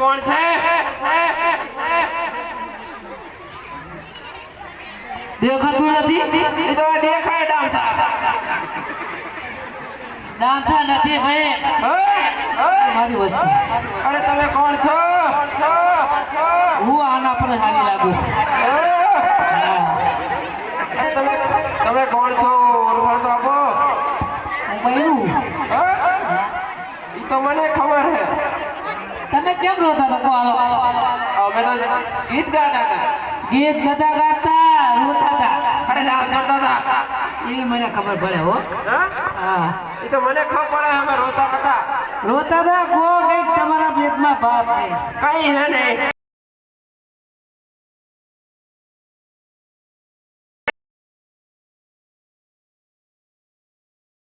કોણ છે? દેખાતું નથી? એ તો દેખાય ડામસા દામથા નથી ભાઈ. મારી વસ્તુ. અરે તમે કોણ છો? હું આના પર હારી લાગુ. તમે તમે કોણ છો? ઓળખાણ તો આપો. હું? તો મને ખબર છે તમે કેમ રોતા કહો હાલો. અમે તો ગીત ગાતા હતા. ગીત ગાતા ગાતા રોતા હતા. અરે ડાન્સ કરતા હતા. એ મને ખબર પડે હો. હા? એ તો મને ખબર પડે અમે રોતા હતા રોતા હતા કો કંઈક તમારા પેટમાં ભાત છે. કઈ નહીં.